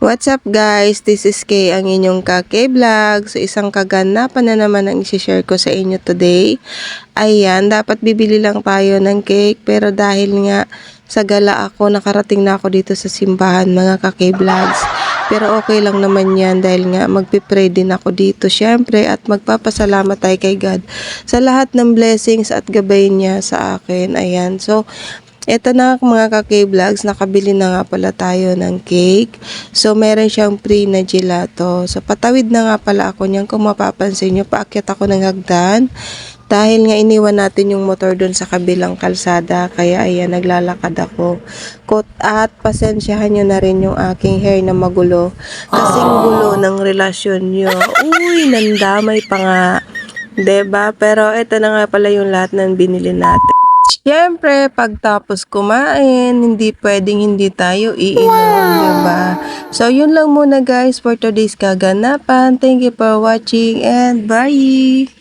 What's up guys? This is Kay, ang inyong Kake Vlog. So isang kaganapan na naman ang isi-share ko sa inyo today. Ayan, dapat bibili lang tayo ng cake pero dahil nga sa gala ako, nakarating na ako dito sa simbahan mga Kake Vlogs. Pero okay lang naman yan dahil nga magpipray din ako dito syempre at magpapasalamat tayo kay God sa lahat ng blessings at gabay niya sa akin. Ayan, so Eto na mga ka-K-Vlogs, nakabili na nga pala tayo ng cake. So, meron siyang free na gelato. So, patawid na nga pala ako niyan. Kung mapapansin nyo, paakyat ako ng hagdan. Dahil nga iniwan natin yung motor doon sa kabilang kalsada. Kaya ayan, naglalakad ako. Kot at pasensyahan nyo na rin yung aking hair na magulo. Kasing gulo ng relasyon nyo. Uy, nandamay pa nga. ba? Pero ito na nga pala yung lahat ng binili natin. Siyempre, pagtapos kumain, hindi pwedeng hindi tayo iinom, di ba? So, yun lang muna guys for today's kaganapan. Thank you for watching and bye!